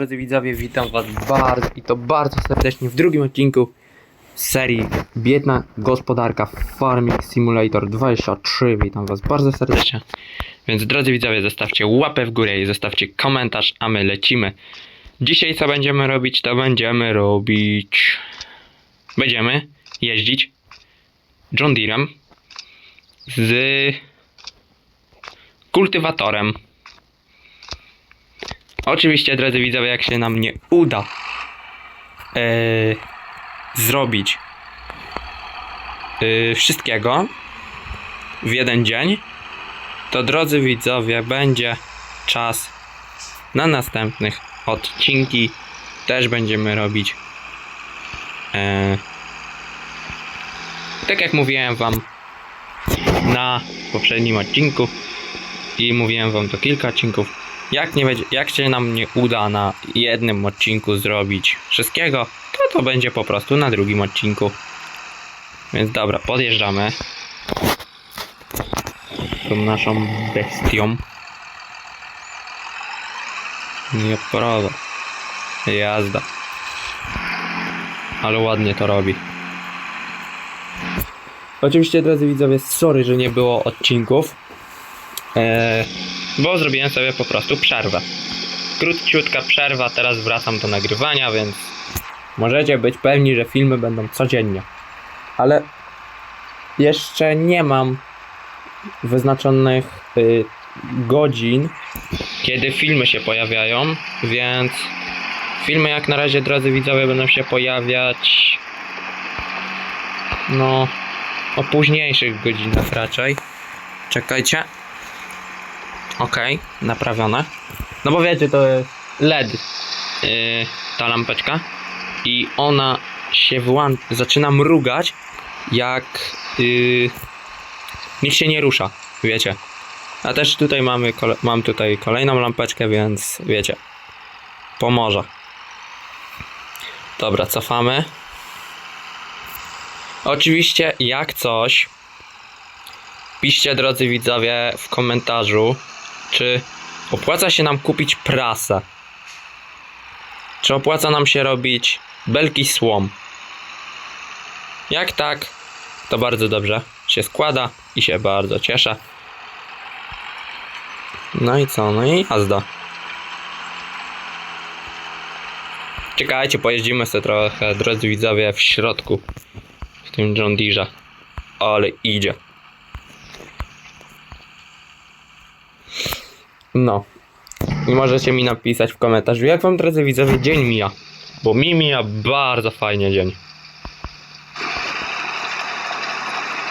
Drodzy widzowie, witam was bardzo i to bardzo serdecznie w drugim odcinku serii Biedna Gospodarka Farming Simulator 23. Witam was bardzo serdecznie. Więc drodzy widzowie, zostawcie łapę w górę i zostawcie komentarz, a my lecimy. Dzisiaj co będziemy robić, to będziemy robić... Będziemy jeździć John Deerem z kultywatorem. Oczywiście, drodzy widzowie, jak się nam nie uda e, zrobić e, wszystkiego w jeden dzień, to drodzy widzowie, będzie czas na następnych odcinki. Też będziemy robić e, tak jak mówiłem wam na poprzednim odcinku i mówiłem wam to kilka odcinków jak, nie będzie, jak się nam nie uda na jednym odcinku zrobić wszystkiego, to to będzie po prostu na drugim odcinku. Więc dobra, podjeżdżamy. Tą naszą bestią. Nie prawda. Jazda. Ale ładnie to robi. Oczywiście, drodzy widzowie, sorry, że nie było odcinków. Eee, bo zrobiłem sobie po prostu przerwę. Króciutka przerwa, teraz wracam do nagrywania, więc możecie być pewni, że filmy będą codziennie. Ale jeszcze nie mam wyznaczonych y, godzin, kiedy filmy się pojawiają, więc filmy jak na razie, drodzy widzowie, będą się pojawiać no o późniejszych godzinach raczej. Czekajcie. Okej, naprawione. No bo wiecie, to jest LED yy, ta lampeczka i ona się wyłącza, zaczyna mrugać jak yy, nikt się nie rusza, wiecie. A też tutaj mamy, kole- mam tutaj kolejną lampeczkę, więc wiecie, pomoże. Dobra, cofamy. Oczywiście, jak coś, piszcie drodzy widzowie w komentarzu, czy opłaca się nam kupić prasę? Czy opłaca nam się robić belki słom? Jak tak, to bardzo dobrze się składa i się bardzo cieszę. No i co? No i jazda. Czekajcie, pojeździmy sobie trochę, drodzy widzowie, w środku. W tym John. Ale idzie. No. I możecie mi napisać w komentarzu, jak wam drodzy widzowie dzień mija. Bo mi mija bardzo fajnie dzień.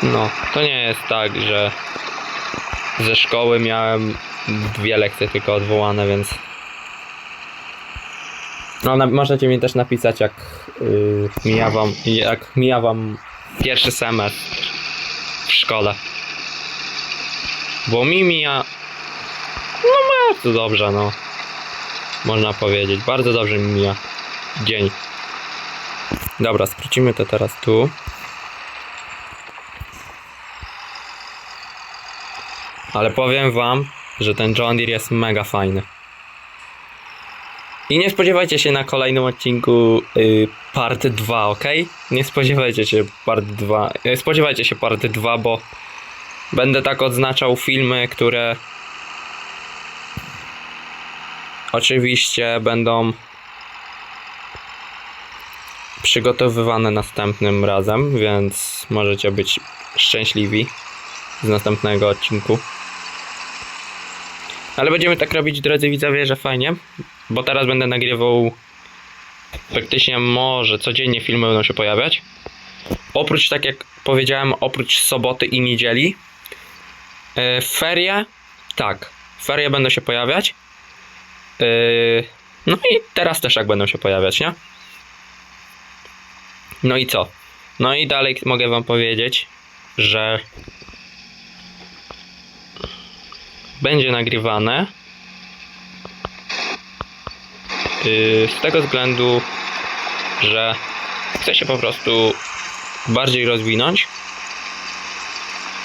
No, to nie jest tak, że ze szkoły miałem dwie lekcje tylko odwołane, więc... No, na, możecie mi też napisać, jak yy, mija wam, jak mija wam pierwszy semestr w szkole. Bo mi mija bardzo dobrze, no. Można powiedzieć. Bardzo dobrze mi mija dzień. Dobra, skrócimy to teraz tu. Ale powiem wam, że ten John Deere jest mega fajny. I nie spodziewajcie się na kolejnym odcinku y, part 2, ok? Nie spodziewajcie się part 2. y, Spodziewajcie się part 2, bo będę tak odznaczał filmy, które oczywiście będą przygotowywane następnym razem, więc możecie być szczęśliwi z następnego odcinku. Ale będziemy tak robić, drodzy widzowie, że fajnie, bo teraz będę nagrywał praktycznie może codziennie filmy będą się pojawiać. Oprócz, tak jak powiedziałem, oprócz soboty i niedzieli, yy, ferie, tak, ferie będą się pojawiać. Yy, no i teraz też tak będą się pojawiać, nie? No i co? No i dalej mogę wam powiedzieć, że będzie nagrywane yy, z tego względu, że chcę się po prostu bardziej rozwinąć.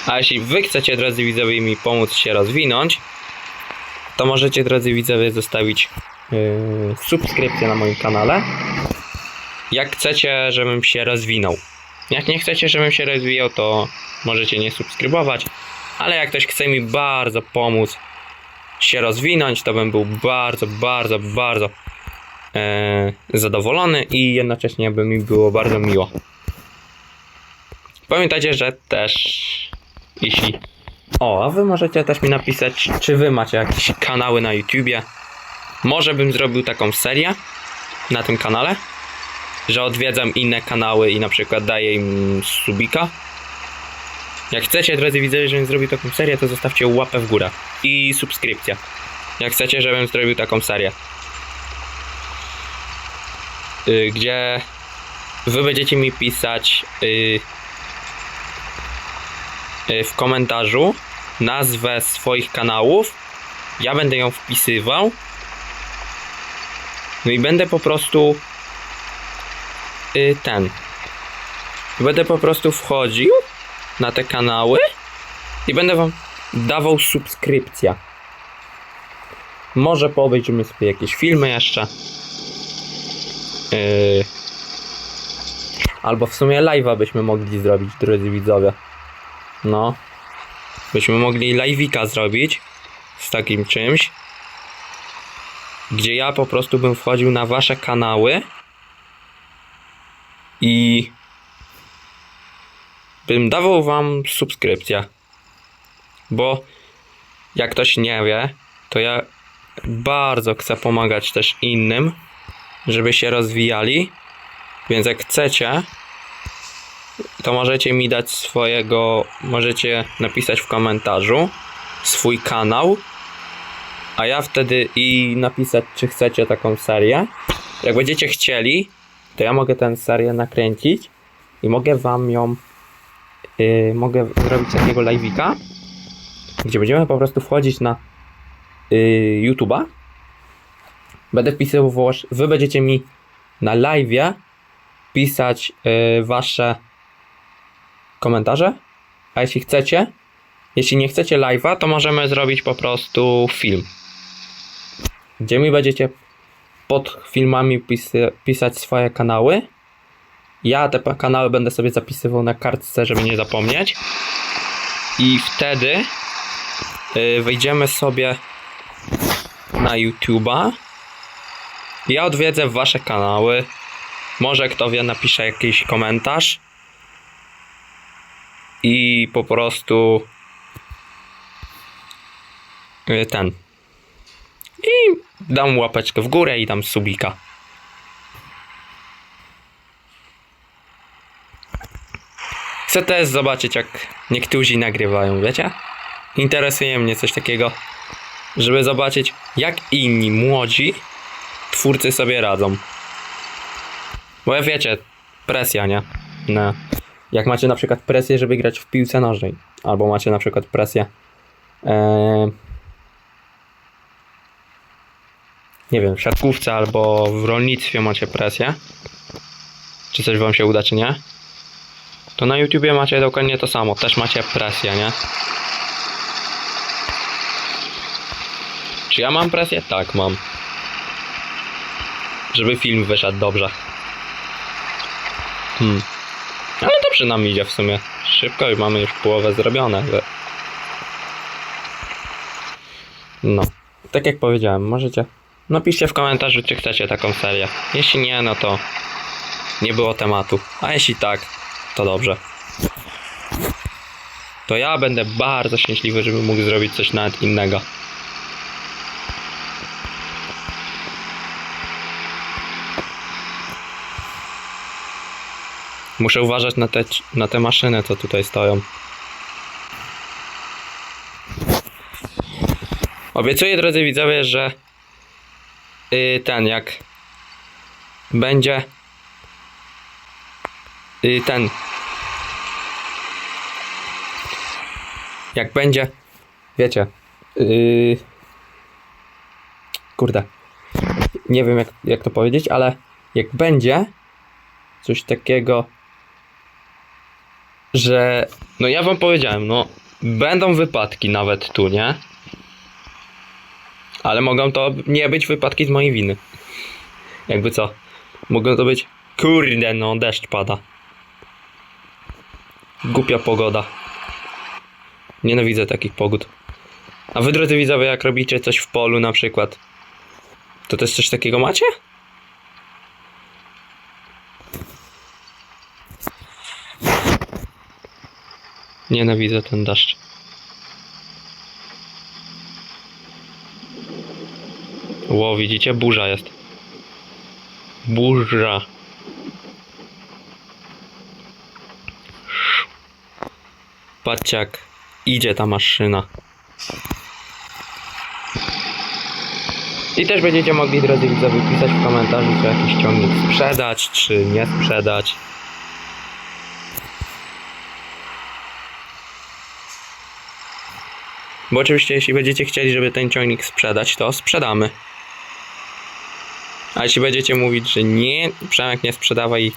A jeśli wy chcecie, drodzy widzowie, mi pomóc się rozwinąć, to możecie, drodzy widzowie, zostawić yy, subskrypcję na moim kanale. Jak chcecie, żebym się rozwinął. Jak nie chcecie, żebym się rozwijał, to możecie nie subskrybować. Ale jak ktoś chce mi bardzo pomóc się rozwinąć, to bym był bardzo, bardzo, bardzo e, zadowolony i jednocześnie by mi było bardzo miło. Pamiętajcie, że też jeśli. O, a wy możecie też mi napisać, czy wy macie jakieś kanały na YouTubie. Może bym zrobił taką serię na tym kanale, że odwiedzam inne kanały i na przykład daję im subika. Jak chcecie, drodzy widzowie, żebym zrobił taką serię, to zostawcie łapę w górę i subskrypcję. Jak chcecie, żebym zrobił taką serię. Y, gdzie wy będziecie mi pisać y, y, w komentarzu nazwę swoich kanałów. Ja będę ją wpisywał. No i będę po prostu y, ten. Będę po prostu wchodził na te kanały i będę wam dawał subskrypcję. Może poobejrzymy sobie jakieś filmy jeszcze. Yy. Albo w sumie live'a byśmy mogli zrobić, drodzy widzowie. No. Byśmy mogli live'ika zrobić z takim czymś. Gdzie ja po prostu bym wchodził na wasze kanały i bym dawał wam subskrypcję. Bo jak ktoś nie wie, to ja bardzo chcę pomagać też innym, żeby się rozwijali. Więc jak chcecie, to możecie mi dać swojego, możecie napisać w komentarzu swój kanał, a ja wtedy i napisać, czy chcecie taką serię. Jak będziecie chcieli, to ja mogę tę serię nakręcić i mogę wam ją, yy, mogę zrobić takiego live'ika, gdzie będziemy po prostu wchodzić na yy, YouTube'a. Będę wpisywał, wy będziecie mi na live'ie pisać yy, wasze komentarze, a jeśli chcecie, jeśli nie chcecie live'a, to możemy zrobić po prostu film. Gdzie mi będziecie pod filmami pisać swoje kanały. Ja te kanały będę sobie zapisywał na kartce, żeby nie zapomnieć. I wtedy y, wejdziemy sobie na YouTube'a. Ja odwiedzę wasze kanały. Może kto wie, napisze jakiś komentarz. I po prostu y, ten. I dam łapeczkę w górę i dam subika. Chcę też zobaczyć, jak niektórzy nagrywają, wiecie? Interesuje mnie coś takiego, żeby zobaczyć, jak inni młodzi twórcy sobie radzą. Bo ja wiecie, presja, nie? No. Jak macie na przykład presję, żeby grać w piłce nożnej, albo macie na przykład presję. Eee, nie wiem, w siatkówce albo w rolnictwie macie presję, czy coś wam się uda, czy nie, to na YouTubie macie dokładnie to samo, też macie presję, nie? Czy ja mam presję? Tak, mam. Żeby film wyszedł dobrze. Hmm. Dobrze nam idzie w sumie. Szybko i mamy już połowę zrobione. No. Tak jak powiedziałem, możecie. Napiszcie w komentarzu, czy chcecie taką serię. Jeśli nie, no to nie było tematu. A jeśli tak, to dobrze. To ja będę bardzo szczęśliwy, żeby mógł zrobić coś nawet innego. Muszę uważać na te, na te maszyny, co tutaj stoją. Obiecuję, drodzy widzowie, że yy, ten, jak będzie yy, ten jak będzie wiecie yy, kurde nie wiem jak, jak to powiedzieć, ale jak będzie coś takiego że no ja wam powiedziałem, no będą wypadki nawet tu, nie? Ale mogą to nie być wypadki z mojej winy. Jakby co? Mogą to być... Kurde, no deszcz pada. Głupia pogoda. Nienawidzę takich pogód. A wy drodzy widzowie, jak robicie coś w polu na przykład, to też coś takiego macie? Nienawidzę ten deszcz. Ło, widzicie? Burza jest. Burza. Patrzcie jak idzie ta maszyna. I też będziecie mogli, drodzy widzowie, pisać w komentarzu, czy jakiś ciągnik sprzedać, czy nie sprzedać. Bo oczywiście, jeśli będziecie chcieli, żeby ten ciągnik sprzedać, to sprzedamy. A jeśli będziecie mówić, że nie, Przemek nie sprzedawaj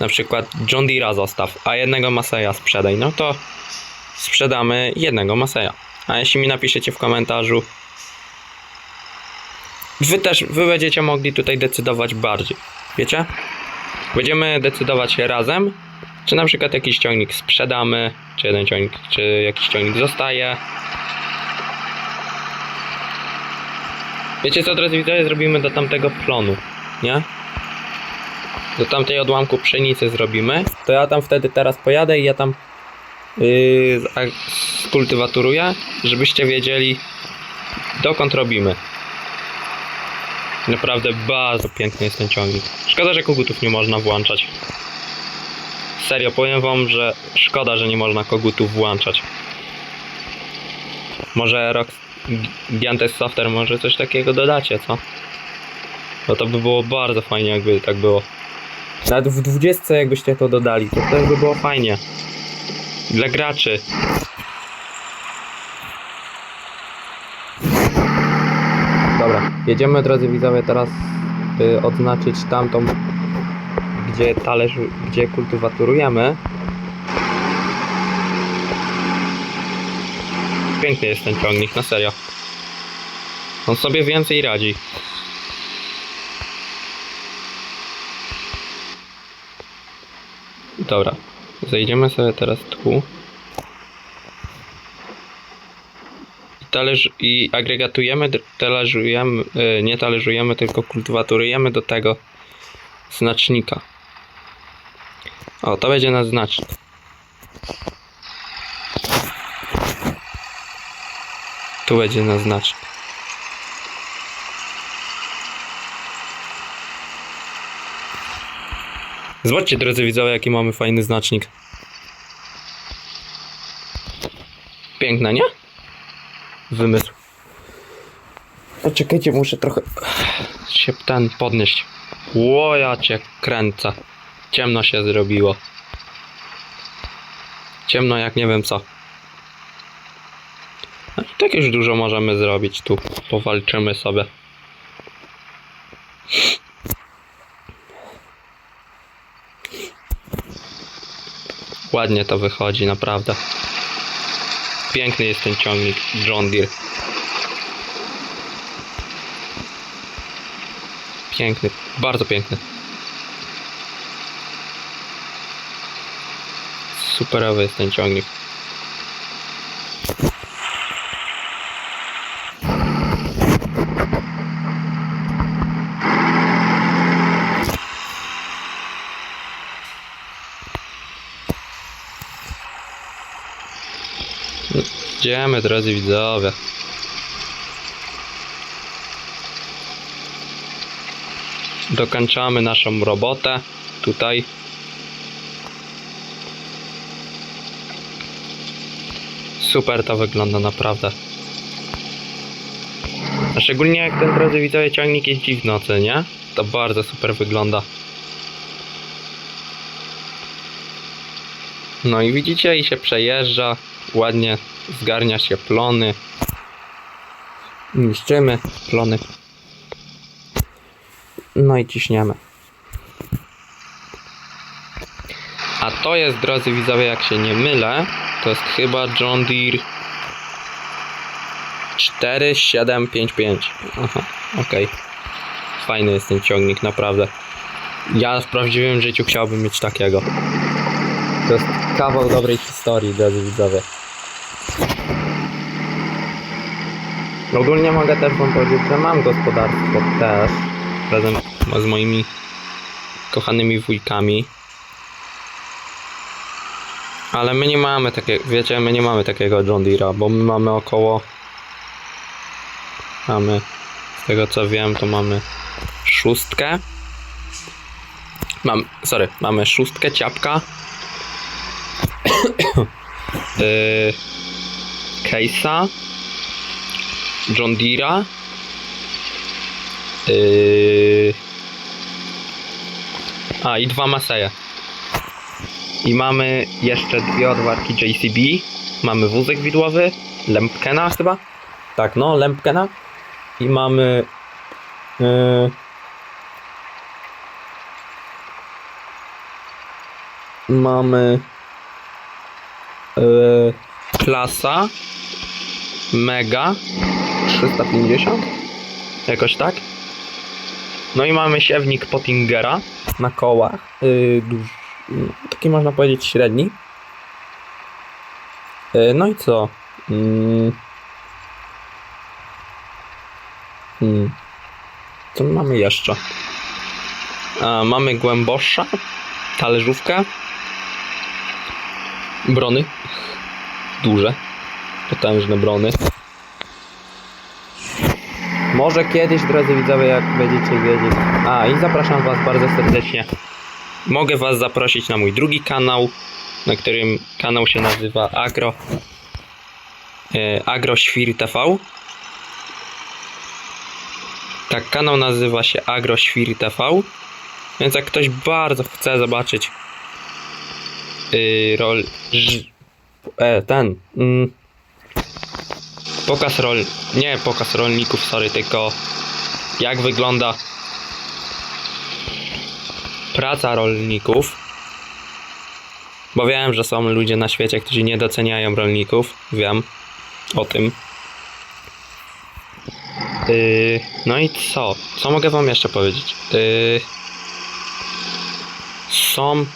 na przykład John Deere'a zostaw, a jednego Maseja sprzedaj, no to sprzedamy jednego Maseja. A jeśli mi napiszecie w komentarzu, wy też, wy będziecie mogli tutaj decydować bardziej, wiecie? Będziemy decydować razem, czy na przykład jakiś ciągnik sprzedamy, czy jeden ciągnik, czy jakiś ciągnik zostaje. Wiecie co, drodzy widzowie, zrobimy do tamtego plonu, nie? Do tamtej odłamku pszenicy zrobimy. To ja tam wtedy teraz pojadę i ja tam yy, skultywaturuję, żebyście wiedzieli dokąd robimy. Naprawdę bardzo piękny jest ten ciągnik. Szkoda, że kogutów nie można włączać. Serio, powiem wam, że szkoda, że nie można kogutów włączać. Może Rock Giantes Software może coś takiego dodacie, co? No to by było bardzo fajnie, jakby tak było. Nawet w 20 jakbyście to dodali, to też by było fajnie. Dla graczy. Dobra, jedziemy drodzy widzowie teraz y, odznaczyć tamtą, gdzie talerz, gdzie kultywaturujemy. Piękny jest ten ciągnik, na serio. On sobie więcej radzi. Dobra, zejdziemy sobie teraz tu. I talerz i agregatujemy, talerzujemy, y, nie talerzujemy, tylko kultywaturujemy do tego znacznika. O, to będzie nasz znacznik. Tu będzie nasz znacznik. Zobaczcie, drodzy widzowie, jaki mamy fajny znacznik. Piękna, nie? Wymysł. A czekajcie, muszę trochę się ten podnieść. Ło, ja cię kręcę. Ciemno się zrobiło. Ciemno jak nie wiem co. Tak już dużo możemy zrobić tu. Powalczymy sobie. Ładnie to wychodzi, naprawdę. Piękny jest ten ciągnik John Deere. Piękny, bardzo piękny. Superowy jest ten ciągnik. Idziemy, drodzy widzowie. Dokończamy naszą robotę tutaj. Super to wygląda naprawdę. A szczególnie jak ten drodzy widzowie ciągnik jeździ w nocy, nie? To bardzo super wygląda. No i widzicie, i się przejeżdża, ładnie zgarnia się plony. Niszczymy plony. No i ciśniemy. A to jest, drodzy widzowie, jak się nie mylę, to jest chyba John Deere 4, 7, 5, 5. Aha, okej. Fajny jest ten ciągnik, naprawdę. Ja w prawdziwym życiu chciałbym mieć takiego. To jest kawał dobrej historii, drodzy widzowie. Ogólnie mogę też wam powiedzieć, że mam gospodarstwo też. Razem z moimi kochanymi wujkami. Ale my nie mamy takiego, wiecie, my nie mamy takiego John Deere'a, bo my mamy około... Mamy, z tego co wiem, to mamy szóstkę. Mam, sorry, mamy szóstkę ciapka. yy. John Deere'a. Yy, a, i dwa Maseje. I mamy jeszcze dwie odwarki JCB. Mamy wózek widłowy, Lempkena chyba. Tak, no, Lempkena. I mamy. Yy, mamy. Yy, klasa. Mega. 350. Jakoś tak. No i mamy siewnik Pottingera na kołach. Yy, taki można powiedzieć średni. Yy, no i co? Hmm. Co my mamy jeszcze? A, mamy głębosza, talerzówkę, brony, duże, potężne brony. Może kiedyś, drodzy widzowie, jak będziecie wiedzieć. A, i zapraszam Was bardzo serdecznie. Mogę Was zaprosić na mój drugi kanał, na którym kanał się nazywa Agro. E, Agro Świr TV. Tak, kanał nazywa się Agro Świr TV. Więc jak ktoś bardzo chce zobaczyć yy, rol. Ż, e, ten. Mm, pokaz rol. Nie pokaz rolników, sorry, tylko jak wygląda praca rolników. Bo wiem, że są ludzie na świecie, którzy nie doceniają rolników. Wiem o tym. Yy, no i co? Co mogę wam jeszcze powiedzieć? Yy, są.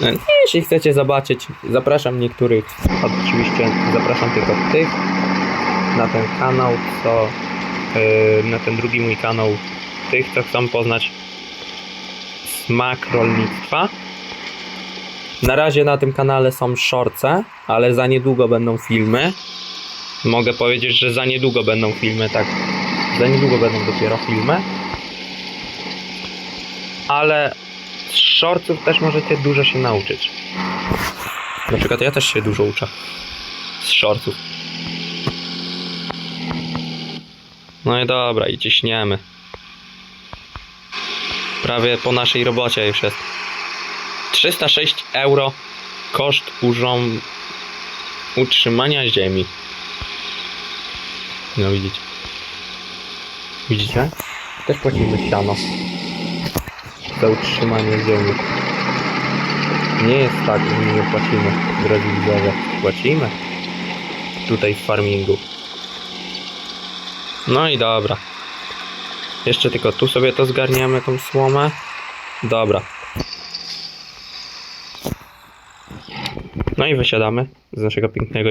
No, Jeśli chcecie zobaczyć, zapraszam niektórych, oczywiście zapraszam tylko tych na ten kanał, co yy, na ten drugi mój kanał, tych, co chcą poznać smak rolnictwa. Na razie na tym kanale są shortce, ale za niedługo będą filmy. Mogę powiedzieć, że za niedługo będą filmy, tak. Za niedługo będą dopiero filmy. Ale z shortców też możecie dużo się nauczyć. Na przykład ja też się dużo uczę. Z shortców. No i dobra, i ciśniemy. Prawie po naszej robocie już jest. 306 euro koszt urząd... utrzymania ziemi. No widzicie. Widzicie? Też płacimy siano. Za utrzymanie ziemi. Nie jest tak, że my nie płacimy, drodzy widzowie. Płacimy. Tutaj w farmingu. No i dobra. Jeszcze tylko tu sobie to zgarniemy, tą słomę. Dobra. No i wysiadamy z naszego pięknego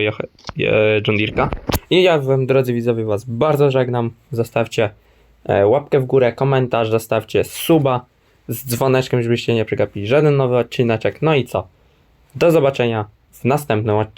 John Deere'ka. I ja wam, drodzy widzowie, was bardzo żegnam. Zostawcie e, łapkę w górę, komentarz, zostawcie suba z dzwoneczkiem, żebyście nie przegapili żaden nowy odcineczek. No i co? Do zobaczenia w następnym odcinku.